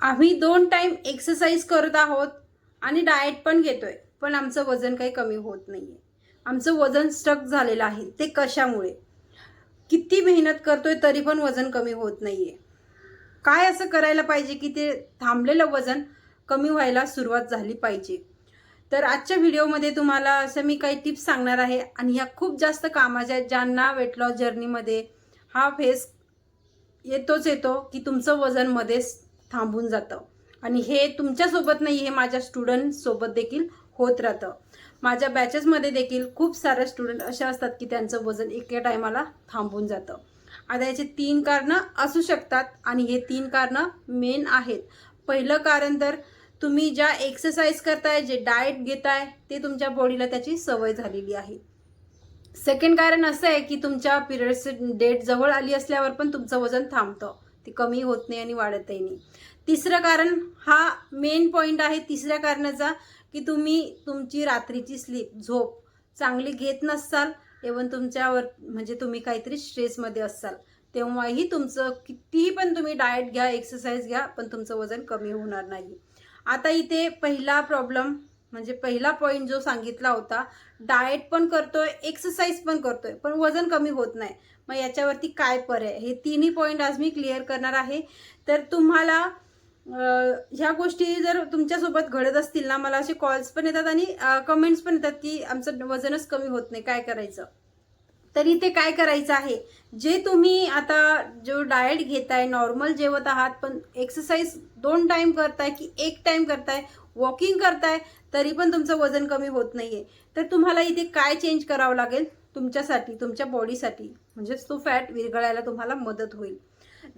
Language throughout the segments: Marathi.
आम्ही दोन टाईम एक्सरसाइज करत आहोत आणि डाएट पण घेतोय. पण आमचं वजन काही कमी होत नाही आहे आमचं वजन स्टक झालेलं आहे. ते कशामुळे? किती मेहनत करतोय तरी पण वजन कमी होत नाही आहे काय असं करायला पाहिजे की ते थांबलेलं वजन कमी व्हायला सुरुवात झाली पाहिजे? तर आजच्या व्हिडिओमध्ये तुम्हाला असं मी काही टिप्स सांगणार आहे. आणि ह्या खूप जास्त कामाच्या आहेत ज्यांना वेट लॉस जर्नीमध्ये हा फेस येतोच येतो की तुमचं वजन मध्येच थांबून जातं. आणि हे तुमच्यासोबत नाही हे माझ्या स्टुडंटसोबत देखील होत राहतं. माझ्या बॅचेसमध्ये देखील खूप सारे स्टुडंट असे असतात की त्यांचं वजन एका टायमाला थांबून जातं. आता याचे तीन कारणं असू शकतात आणि हे तीन कारणं मेन आहेत. पहिलं कारण तर तुम्ही ज्या एक्सरसाइज करताय जे डाएट घेताय ते तुमच्या बॉडीला त्याची सवय झालेली आहे. सेकंड कारण असं आहे की तुमच्या पिरियड्स डेट जवळ आली असल्यावर पण तुमचं वजन थांबतं. ते कमी होत नाही आणि वाढतही नाही. तिसरं कारण हा मेन पॉईंट आहे तिसऱ्या कारणाचा की तुम्ही तुमची रात्रीची स्लीप झोप चांगली घेत नसाल एवन तुमच्यावर म्हणजे तुम्ही काहीतरी स्ट्रेसमध्ये असाल तेव्हाही तुमचं कितीही पण तुम्ही डाएट घ्या एक्सरसाइज घ्या पण तुमचं वजन कमी होणार नाही. आता इथे पहिला प्रॉब्लेम म्हणजे पहिला पॉईंट जो सांगितला होता डाएट पण करतोय एक्सरसाइज पण करतोय पण वजन कमी होत नाही. मग याच्यावरती काय पर्याय हे तिन्ही पॉईंट आज मी क्लिअर करणार आहे. तर तुम्हाला ह्या गोष्टी जर तुमच्यासोबत घडत असतील ना मला असे कॉल्स पण येतात आणि कमेंट्स पण येतात की आमचं वजनच कमी होत नाही काय करायचं? तर इथे काय करायचं आहे? जे तुम्ही आता जो डाएट घेताय नॉर्मल जेवत आहात पण एक्सरसाइज दोन टाईम करताय की एक टाईम करताय वॉकिंग करताय तरी पण तुमचं वजन कमी होत नाही आहे तर तुम्हाला इथे काय चेंज करावं लागेल? तुमच्यासाठी तुमच्या बॉडीसाठी म्हणजेच तो फॅट विरघळायला तुम्हाला मदत होईल.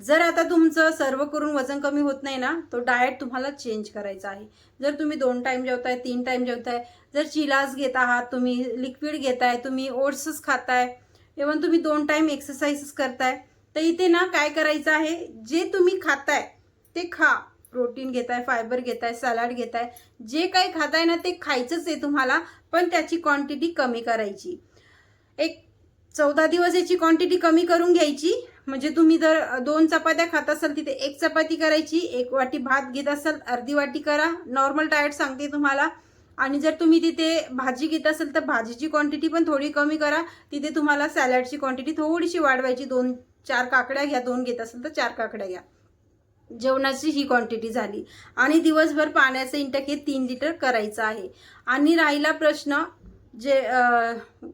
जर आता तुमचं सर्व करून वजन कमी होत नाही ना तो डाएट तुम्हाला चेंज करायचा आहे. जर तुम्ही दोन टाईम जेवताय तीन टाईम जेवताय जर चिलास घेत आहात तुम्ही लिक्विड घेताय तुम्ही ओट्सच खाताय इव्हन तुम्ही दोन टाईम एक्सरसाइजेस करताय तर इथे ना काय करायचं आहे? जे तुम्ही खाताय ते खा. प्रोटीन घेताय फायबर घेताय सॅलड घेताय जे काही खाताय ना ते खायचंच आहे तुम्हाला पण त्याची क्वांटिटी कमी करायची. एक चौदा दिवस याची क्वांटिटी कमी करून घ्यायची. म्हणजे तुम्ही जर दोन चपात्या खात असाल तिथे एक चपाती करायची एक वाटी भात घेत असाल अर्धी वाटी करा. नॉर्मल डाएट सांगते तुम्हाला. आणि जर तुम्ही तिथे भाजी घेत असाल तर भाजीची क्वांटिटी पण थोडी कमी करा. तिथे तुम्हाला सॅलडची क्वांटिटी थोडीशी वाढवायची. दोन चार काकड्या घ्या. दोन घेत असाल तर चार काकड्या घ्या. जेवणाची ही क्वांटिटी झाली. आणि दिवसभर पाण्याचं इंटक हे तीन लिटर करायचं आहे. आणि राहिला प्रश्न जे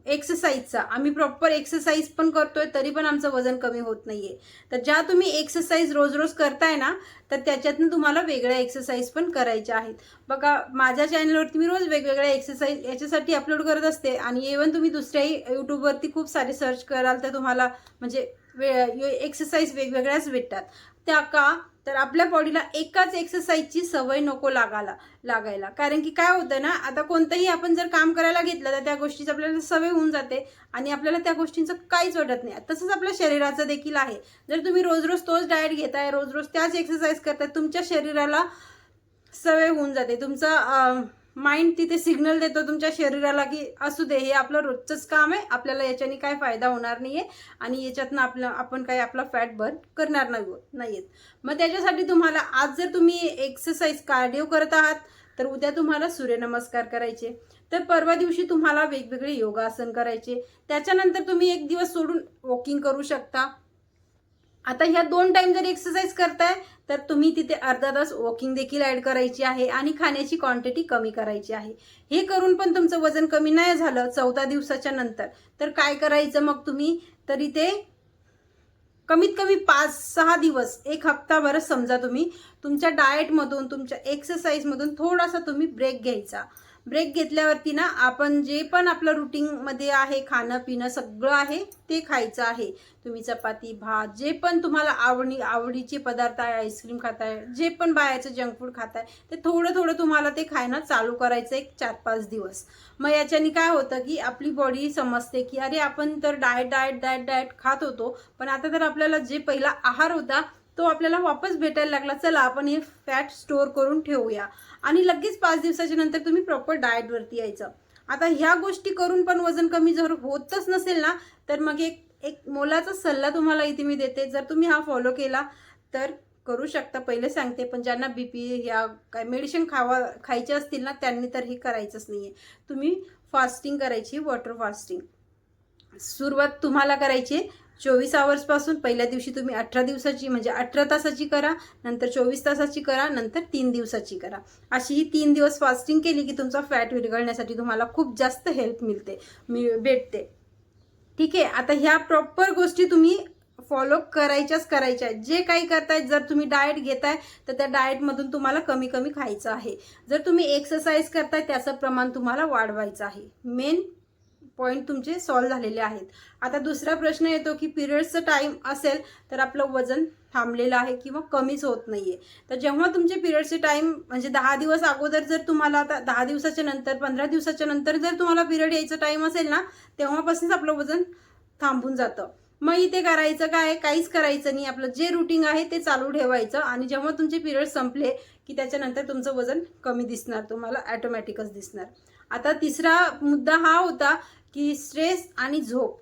एक्सरसाइजचा आम्ही प्रॉपर एक्सरसाइज पण करतोय तरी पण आमचं वजन कमी होत नाहीये. तर ज्या तुम्ही एक्सरसाइज रोज रोज करताय ना तर त्याच्यातनं तुम्हाला वेगळ्या एक्सरसाइज पण करायच्या आहेत. बघा माझ्या चॅनलवरती मी रोज वेगवेगळ्या एक्सरसाइज याच्यासाठी अपलोड करत असते. आणि इवन तुम्ही दुसऱ्याही यूट्यूबवरती खूप सारे सर्च कराल तर तुम्हाला म्हणजे वे एक्सरसाइज वेगवेगळ्याच भेटतात. त्या का तर आपल्या बॉडीला एकाच एक्सरसाइजची सवय नको लागायला लागायला. कारण की काय होतं ना आता कोणतंही आपण जर काम करायला घेतलं तर त्या गोष्टीची आपल्याला सवय होऊन जाते आणि आपल्याला त्या गोष्टींचं काहीच वाटत नाही. तसंच आपल्या शरीराचं देखील आहे. जर तुम्ही रोज रोज तोच डाएट घेताय रोज रोज त्याच एक्सरसाइज करताय तुमच्या शरीराला सवय होऊन जाते. तुमचा माइंड तिथे सिग्नल देतो तुमच्या शरीराला की असू दे हे आपलं रोजचंच काम आहे. आपल्याला याच्याने काय फायदा होणार नाही आहे आणि याच्यातनं आपलं आपण काही आपला फॅट बर्न करणार नाही हो, नाहीयेत. मग त्याच्यासाठी तुम्हाला आज जर तुम्ही एक्सरसाइज कार्डिओ करत आहात तर उद्या तुम्हाला सूर्यनमस्कार करायचे. तर परवा दिवशी तुम्हाला वेगवेगळे योगासन करायचे. त्याच्यानंतर तुम्ही एक दिवस सोडून वॉकिंग करू शकता. आता ह्या दोन टाइम जर एक्सरसाइज करताय तर तुम्ही तिथे अर्धा तास वॉकिंग देखील ॲड करायची आहे आणि खाण्याची क्वांटिटी कमी करायची आहे. हे करून पण तुमचं वजन कमी नाही झालं चौदा दिवसाच्या नंतर. तर काय करायचं मग तुम्ही? तर इथे कमीत कमी पाच सहा दिवस एक हप्ताभर समजा तुम्ही तुमच्या डाएटमधून तुमच्या एक्सरसाइजमधून थोडासा तुम्ही ब्रेक घ्यायचा. ब्रेक घेतल्यावरती ना आपण जे पण आपलं रुटीनमध्ये आहे खाणं पिणं सगळं आहे ते खायचं आहे. तुम्ही चपाती भात जे पण तुम्हाला आवडी आवडीचे पदार्थ आहे आईस्क्रीम खाताय जे पण बाहेरचं जंक फूड खाताय ते थोडं थोडं तुम्हाला ते खायला चालू करायचं एक चार पाच दिवस. मग याच्याने काय होतं की आपली बॉडी समजते की अरे आपण तर डाएट डाएट डाएट डाएट खात होतो पण आता तर आपल्याला जे पहिला आहार होता तो आपल्याला वापस भेटायला लागला. चला आपण हे फॅट स्टोअर करून ठेवूया. आणि लगेच पाच दिवसाच्या नंतर तुम्ही प्रॉपर डाएटवरती यायचं. आता ह्या गोष्टी करून पण वजन कमी जर होतच नसेल ना तर मग एक एक मोलाचा सल्ला तुम्हाला इथे मी देते. जर तुम्ही हा फॉलो केला तर करू शकता. पहिले सांगते पण ज्यांना बी पी या काय मेडिसिन खावा खायचे असतील ना त्यांनी तर हे करायचंच नाही आहे तुम्ही फास्टिंग करायची वॉटर फास्टिंग सुरुवात तुम्हाला करायची चोवीस आवर्सपासून पहिल्या दिवशी तुम्ही अठरा दिवसाची म्हणजे अठरा तासाची करा नंतर चोवीस तासाची करा नंतर तीन दिवसाची करा. अशी ही तीन दिवस फास्टिंग केली की तुमचा फॅट विरघळण्यासाठी तुम्हाला खूप जास्त हेल्प मिळते मी भेटते. ठीक आहे? आता ह्या प्रॉपर गोष्टी तुम्ही फॉलो करायच्याच करायच्या. आहेत जे काही करताय जर तुम्ही डाएट घेताय तर त्या डाएटमधून तुम्हाला कमी कमी खायचं आहे. जर तुम्ही एक्सरसाइज करताय त्याचं प्रमाण तुम्हाला वाढवायचं आहे. मेन पॉईंट तुमचे सॉल्व झालेले आहेत. आता दुसरा प्रश्न येतो की पिरियड्सचं टाईम असेल तर आपलं वजन थांबलेलं आहे किंवा कमीच होत नाही आहे तर जेव्हा तुमचे पिरियडचे टाईम म्हणजे दहा दिवस अगोदर जर तुम्हाला आता दहा दिवसाच्या नंतर पंधरा दिवसाच्या नंतर जर तुम्हाला पिरियड यायचं टाईम असेल ना तेव्हापासूनच आपलं वजन थांबून जातं. मग इथे करायचं काय? काहीच करायचं नाही. आपलं जे रुटीन आहे ते चालू ठेवायचं आणि जेव्हा तुमचे पिरियड संपले की त्याच्यानंतर तुमचं वजन कमी दिसणार तुम्हाला ॲटोमॅटिकच दिसणार. आता तिसरा मुद्दा हा होता की स्ट्रेस आणि झोप.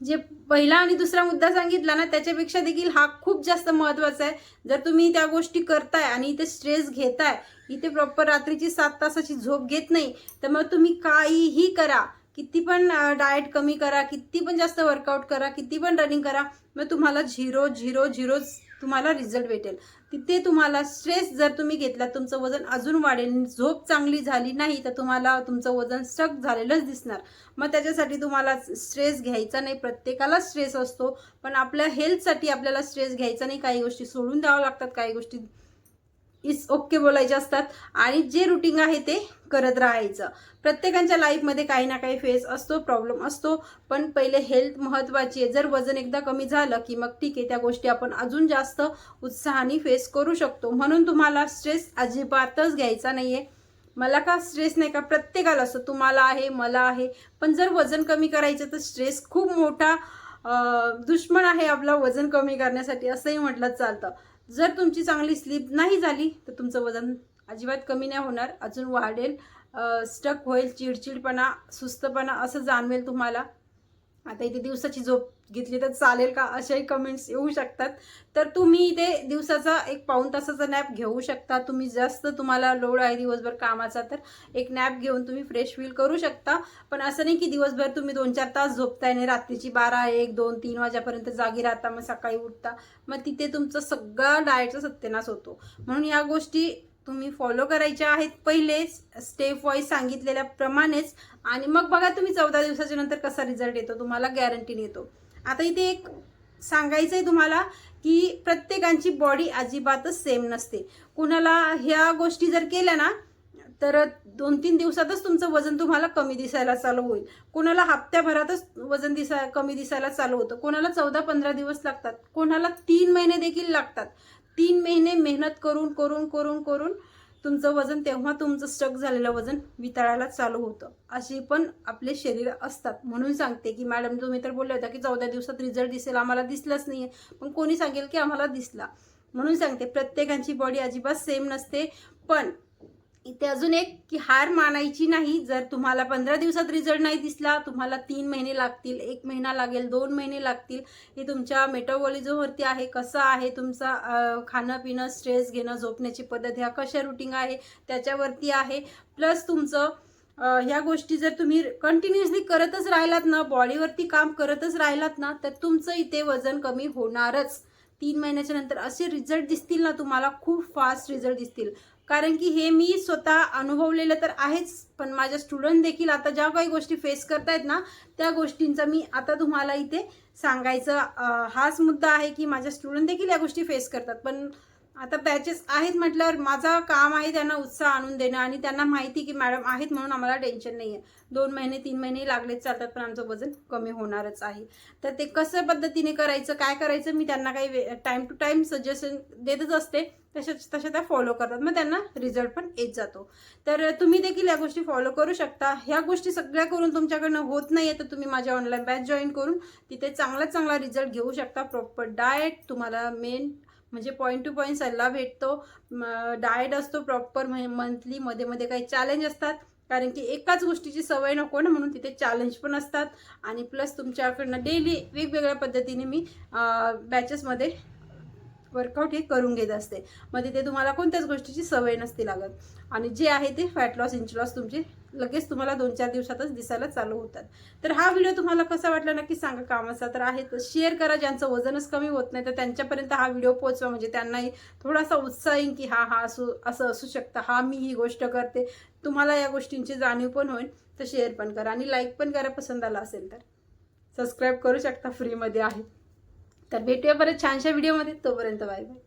जे पहिला आणि दुसरा मुद्दा सांगितला ना त्याच्यापेक्षा देखील हा खूप जास्त महत्त्वाचा आहे. जर तुम्ही त्या गोष्टी करताय आणि इथे स्ट्रेस घेताय इथे प्रॉपर रात्रीची सात तासाची झोप घेत नाही तर मग तुम्ही काहीही करा. किती पण डाएट कमी करा किती पण जास्त वर्कआउट करा किती पण रनिंग करा मग तुम्हाला झिरो झिरो झिरोच तुम्हाला रिझल्ट भेटेल. तिथे तुम्हाला स्ट्रेस जर तुम्ही घेतला तुमचं वजन अजून वाढेल झोप चांगली झाली नाही तर तुम्हाला तुमचं वजन स्टक झालेलंच दिसणार. मग त्याच्यासाठी तुम्हाला स्ट्रेस घ्यायचा नाही प्रत्येकाला स्ट्रेस असतो. पण आपल्या हेल्थसाठी आपल्याला स्ट्रेस घ्यायचा नाही. काही गोष्टी सोडून द्याव्या लागतात काही गोष्टी इस ओके बोलायचे असतात. आणि जे रुटीन आहे ते करत राहायचं. प्रत्येकांच्या लाईफमध्ये काही ना काही फेस असतो प्रॉब्लेम असतो. पण पहिले हेल्थ महत्त्वाची आहे. जर वजन एकदा कमी झालं की मग ठीक आहे त्या गोष्टी आपण अजून जास्त उत्साहाने फेस करू शकतो. म्हणून तुम्हाला स्ट्रेस अजिबातच घ्यायचा नाही आहे मला का स्ट्रेस नाही का? प्रत्येकाला असतो तुम्हाला आहे मला आहे. पण जर वजन कमी करायचं तर स्ट्रेस खूप मोठा दुश्मन आहे आपला वजन कमी करण्यासाठी असंही म्हटलं चालतं. जर तुमची चांगली स्लीप नाही झाली तर तुमचं वजन अजिबात कमी नाही होणार. अजून वाढेल. स्टक होईल चिडचिडपणा सुस्तपणा असं जाणवेल तुम्हाला. आता इथे दिवसाची झोप घेतली तर चालेल का? अशाही कमेंट्स येऊ शकतात. तर तुम्ही इथे दिवसाचा एक पाऊण तासाचा नॅप घेऊ शकता. तुम्ही जास्त तुम्हाला लोड आहे दिवसभर कामाचा तर एक नॅप घेऊन तुम्ही फ्रेश फील करू शकता. पण असं नाही की दिवसभर तुम्ही दोन चार तास झोपताय आणि रात्रीची बारा एक दोन तीन वाजेपर्यंत जागी राहता मग सकाळी उठता. मग तिथे तुमचं सगळा डाएटचा सत्यानाश होतो. म्हणून या गोष्टी तुम्ही फॉलो करायच्या आहेत पहिले स्टेप वाईज सांगितलेल्या प्रमाणेच आणि मग बघा तुम्ही चौदा दिवसाच्या नंतर कसा रिझल्ट येतो तुम्हाला गॅरंटीने येतो. आता इथे एक सांगायचं आहे तुम्हाला की प्रत्येकांची बॉडी अजिबातच सेम नसते. कुणाला ह्या गोष्टी जर केल्या ना तर दोन तीन दिवसातच तुमचं वजन तुम्हाला कमी दिसायला चालू होईल. कोणाला हप्त्याभरातच वजन दिसा कमी दिसायला चालू होतं. कोणाला चौदा पंधरा दिवस लागतात. कोणाला तीन महिने देखील लागतात. तीन महिने मेहनत करून करून करून करून तुमचं वजन तेव्हा तुमचं स्टक झालेलं वजन वितळायला चालू होतं. अशी पण आपले शरीर असतात. म्हणून सांगते की मॅडम तुम्ही तर बोलले होता की चौदा दिवसात रिझल्ट दिसेल. आम्हाला दिसलाच नाही आहे पण कोणी सांगेल की आम्हाला दिसला. म्हणून सांगते प्रत्येकाची बॉडी अजिबात सेम नसते. पण इथे अजून एक की हार मानायची नाही. जर तुम्हाला पंधरा दिवसात रिझल्ट नाही दिसला तुम्हाला तीन महिने लागतील एक महिना लागेल दोन महिने लागतील. हे तुमच्या मेटाबॉलिझमवरती आहे कसं आहे तुमचा खाणं पिणं स्ट्रेस घेणं झोपण्याची पद्धत ह्या कशा रुटीन आहे त्याच्यावरती आहे. प्लस तुमचं ह्या गोष्टी जर तुम्ही कंटिन्युअसली करतच राहिलात ना बॉडीवरती काम करतच राहिलात ना तर तुमचं इथे वजन कमी होणारच. तीन महिन्याच्या नंतर असे रिझल्ट दिसतील ना तुम्हाला खूप फास्ट रिझल्ट दिसतील. कारण की हे मी स्वतः अनुभवलेलं तर आहेच पण माझ्या स्टुडंट देखील आता ज्या काही गोष्टी फेस करतायत ना त्या गोष्टींचा मी आता तुम्हाला इथे सांगायचं हाच मुद्दा आहे की माझ्या स्टुडंट देखील या गोष्टी फेस करतात. पण आता बॅचेस आहेत म्हटल्यावर माझं काम आहे त्यांना उत्साह आणून देणं आणि त्यांना माहिती की मॅडम आहेत म्हणून आम्हाला टेन्शन नाही आहे दोन महिने तीन महिने लागलेच चालतात पण आमचं वजन कमी होणारच आहे. तर ते कसं पद्धतीने करायचं काय करायचं मी त्यांना काही टाईम टू टाईम सजेशन देतच असते. तशा तशा त्या फॉलो करतात. मग त्यांना रिझल्ट पण येत जातो. तर तुम्ही देखील या गोष्टी फॉलो करू शकता. ह्या गोष्टी सगळ्या करून तुमच्याकडनं होत नाही आहे तर तुम्ही माझ्या ऑनलाईन बॅच जॉईन करून तिथे चांगला चांगला रिझल्ट घेऊ शकता. प्रॉपर डाएट तुम्हाला मेन म्हणजे पॉईंट टू पॉईंट सल्ला भेटतो. डाएट असतो प्रॉपर मंथली मध्ये मध्ये काही चॅलेंज असतात. कारण की एकाच गोष्टीची सवय नको ना म्हणून तिथे चॅलेंज पण असतात. आणि प्लस तुमच्याकडनं डेली वेगवेगळ्या पद्धतीने मी बॅचेसमध्ये वर्कआउट हे करून घेत असते. मग तिथे तुम्हाला कोणत्याच गोष्टीची सवय नसते लागत. आणि जे आहे ते फॅट लॉस इंच लॉस तुमचे लगेच तुम्हाला दोन चार दिवसातच दिसायला चालू होतात. तर हा व्हिडिओ तुम्हाला कसा वाटला नक्की सांगा कामाचा. तर आहे तर शेअर करा ज्यांचं वजनच कमी होत नाही तर त्यांच्यापर्यंत हा व्हिडिओ पोहोचवा. म्हणजे त्यांनाही थोडासा उत्साह येईल की हा हा असू असं असू शकतं. हा मी ही गोष्ट करते. तुम्हाला या गोष्टींची जाणीव पण होईल तर शेअर पण करा. आणि लाईक पण करा पसंत आला असेल तर. सबस्क्राईब करू शकता फ्रीमध्ये आहे. तर भेटूया परत छानशा व्हिडिओमध्ये तोपर्यंत बाय बाय